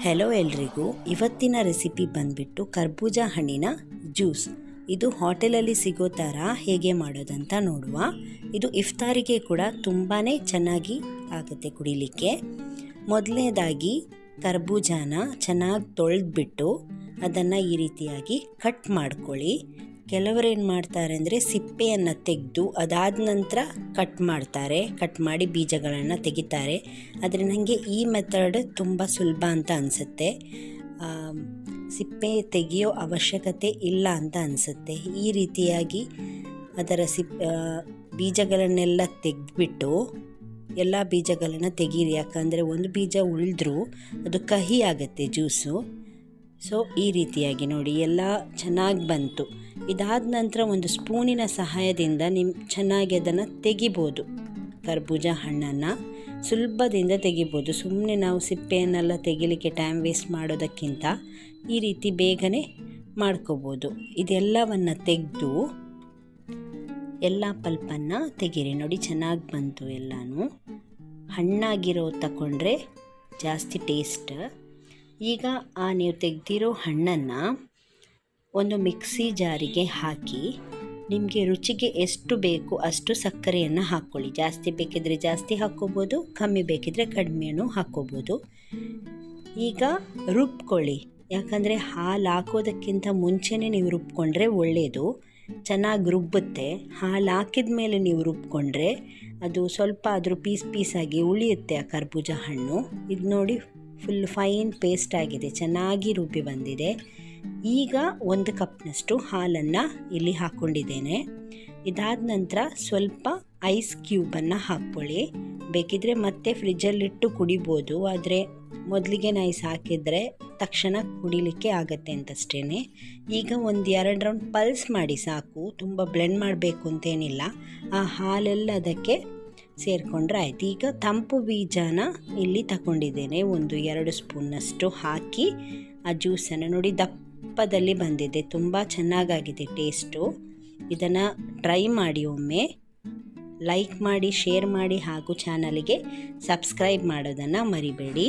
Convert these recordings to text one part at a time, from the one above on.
Hello ಎಲ್ರಿಗೂ. ಇವತ್ತಿನ recipe ಬಂದ್ಬಿಟ್ಟು ಕರ್ಬೂಜ ಹಣ್ಣಿನ ಜ್ಯೂಸ್ ಇದು ಹೋಟೆಲಲ್ಲಿ ಸಿಗೋ ಥರ ಹೇಗೆ ಮಾಡೋದಂತ ನೋಡುವ. ಇದು ಇಫ್ತಾರಿಗೆ ಕೂಡ ತುಂಬಾ ಚೆನ್ನಾಗಿ ಆಗುತ್ತೆ ಕುಡಿಲಿಕ್ಕೆ. ಮೊದಲನೇದಾಗಿ ಕರ್ಬೂಜಾನ ಚೆನ್ನಾಗಿ ತೊಳೆದ್ಬಿಟ್ಟು ಅದನ್ನು ಈ ರೀತಿಯಾಗಿ ಕಟ್ ಮಾಡ್ಕೊಳ್ಳಿ. ಕೆಲವರು ಏನು ಮಾಡ್ತಾರೆ ಅಂದರೆ ಸಿಪ್ಪೆಯನ್ನು ತೆಗೆದು ಅದಾದ ನಂತರ ಕಟ್ ಮಾಡ್ತಾರೆ ಕಟ್ ಮಾಡಿ ಬೀಜಗಳನ್ನು ತೆಗಿತಾರೆ. ಆದರೆ ನನಗೆ ಈ ಮೆಥಡ್ ತುಂಬ ಸುಲಭ ಅಂತ ಅನಿಸುತ್ತೆ. ಸಿಪ್ಪೆ ತೆಗೆಯೋ ಅವಶ್ಯಕತೆ ಇಲ್ಲ ಅಂತ ಅನಿಸುತ್ತೆ. ಈ ರೀತಿಯಾಗಿ ಅದರ ಸಿಪ್ ಬೀಜಗಳನ್ನೆಲ್ಲ ತೆಗೆದ್ಬಿಟ್ಟು ಎಲ್ಲ ಬೀಜಗಳನ್ನು ತೆಗೀರಿ. ಯಾಕಂದರೆ ಒಂದು ಬೀಜ ಉಳಿದ್ರೂ ಅದು ಕಹಿ ಆಗುತ್ತೆ ಜ್ಯೂಸು. ಸೊ ಈ ರೀತಿಯಾಗಿ ನೋಡಿ, ಎಲ್ಲ ಚೆನ್ನಾಗಿ ಬಂತು. ಇದಾದ ನಂತರ ಒಂದು ಸ್ಪೂನಿನ ಸಹಾಯದಿಂದ ನಿಮ್ಮ ಚೆನ್ನಾಗಿ ಅದನ್ನು ತೆಗಿಬೋದು. ಕರ್ಬೂಜ ಹಣ್ಣನ್ನು ಸುಲಭದಿಂದ ತೆಗಿಬೋದು. ಸುಮ್ಮನೆ ನಾವು ಸಿಪ್ಪೆಯನ್ನೆಲ್ಲ ತೆಗಿಲಿಕ್ಕೆ ಟೈಮ್ ವೇಸ್ಟ್ ಮಾಡೋದಕ್ಕಿಂತ ಈ ರೀತಿ ಬೇಗನೆ ಮಾಡ್ಕೋಬೋದು. ಇದೆಲ್ಲವನ್ನು ತೆಗೆದು ಎಲ್ಲ ಪಲ್ಪನ್ನು ತೆಗೀರಿ. ನೋಡಿ, ಚೆನ್ನಾಗಿ ಬಂತು ಎಲ್ಲನೂ. ಹಣ್ಣಾಗಿರೋ ತಗೊಂಡ್ರೆ ಜಾಸ್ತಿ ಟೇಸ್ಟ್ ಈಗ ಆ ನೀವು ತೆಗೆದಿರೋ ಹಣ್ಣನ್ನು ಒಂದು ಮಿಕ್ಸಿ ಜಾರಿಗೆ ಹಾಕಿ ನಿಮಗೆ ರುಚಿಗೆ ಎಷ್ಟು ಬೇಕು ಅಷ್ಟು ಸಕ್ಕರೆಯನ್ನು ಹಾಕ್ಕೊಳ್ಳಿ ಜಾಸ್ತಿ ಬೇಕಿದ್ರೆ ಜಾಸ್ತಿ ಹಾಕ್ಕೋಬೋದು, ಕಮ್ಮಿ ಬೇಕಿದ್ರೆ ಕಡಿಮೆನೂ ಹಾಕ್ಕೋಬೋದು. ಈಗ ರುಬ್ಕೊಳ್ಳಿ. ಯಾಕಂದರೆ ಹಾಲು ಹಾಕೋದಕ್ಕಿಂತ ಮುಂಚೆನೇ ನೀವು ರುಬ್ಕೊಂಡ್ರೆ ಒಳ್ಳೆಯದು ಚೆನ್ನಾಗಿ ರುಬ್ಬುತ್ತೆ. ಹಾಲು ಹಾಕಿದ ಮೇಲೆ ನೀವು ರುಬ್ಕೊಂಡ್ರೆ ಅದು ಸ್ವಲ್ಪ ಆದರೂ ಪೀಸ್ ಪೀಸಾಗಿ ಉಳಿಯುತ್ತೆ ಆ ಕರ್ಬೂಜ ಹಣ್ಣು. ಇದು ನೋಡಿ ಫುಲ್ ಫೈನ್ ಪೇಸ್ಟ್ ಆಗಿದೆ, ಚೆನ್ನಾಗಿ ರುಬ್ಬಿ ಬಂದಿದೆ. ಈಗ ಒಂದು ಕಪ್ನಷ್ಟು ಹಾಲನ್ನು ಇಲ್ಲಿ ಹಾಕ್ಕೊಂಡಿದ್ದೇನೆ ಇದಾದ ನಂತರ ಸ್ವಲ್ಪ ಐಸ್ ಕ್ಯೂಬನ್ನು ಹಾಕ್ಕೊಳ್ಳಿ. ಬೇಕಿದ್ರೆ ಮತ್ತೆ ಫ್ರಿಜ್ಜಲ್ಲಿಟ್ಟು ಕುಡಿಬೋದು, ಆದರೆ ಮೊದಲಿಗೆ ನೈಸ್ ಹಾಕಿದರೆ ತಕ್ಷಣ ಕುಡಿಲಿಕ್ಕೆ ಆಗತ್ತೆ ಅಂತಷ್ಟೇ ಈಗ ಒಂದು ಎರಡು ರೌಂಡ್ ಪಲ್ಸ್ ಮಾಡಿ ಸಾಕು, ತುಂಬ ಬ್ಲೆಂಡ್ ಮಾಡಬೇಕು ಅಂತೇನಿಲ್ಲ. ಆ ಹಾಲೆಲ್ಲ ಅದಕ್ಕೆ ಸೇರಿಕೊಂಡ್ರೆ ಆಯ್ತು ಈಗ ತಂಪು ಬೀಜನ ಇಲ್ಲಿ ತಗೊಂಡಿದ್ದೇನೆ. ಒಂದು ಎರಡು ಸ್ಪೂನ್ನಷ್ಟು ಹಾಕಿ ಆ ಜ್ಯೂಸನ್ನು ನೋಡಿ ದಪ್ಪದಲ್ಲಿ ಬಂದಿದೆ. ತುಂಬ ಚೆನ್ನಾಗಾಗಿದೆ ಟೇಸ್ಟು. ಇದನ್ನು ಟ್ರೈ ಮಾಡಿ ಒಮ್ಮೆ. ಲೈಕ್ ಮಾಡಿ, ಶೇರ್ ಮಾಡಿ ಹಾಗೂ ಚಾನಲಿಗೆ ಸಬ್ಸ್ಕ್ರೈಬ್ ಮಾಡೋದನ್ನು ಮರಿಬೇಡಿ.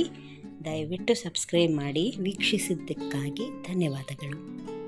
ದಯವಿಟ್ಟು ಸಬ್ಸ್ಕ್ರೈಬ್ ಮಾಡಿ. ವೀಕ್ಷಿಸಿದ್ದಕ್ಕಾಗಿ ಧನ್ಯವಾದಗಳು.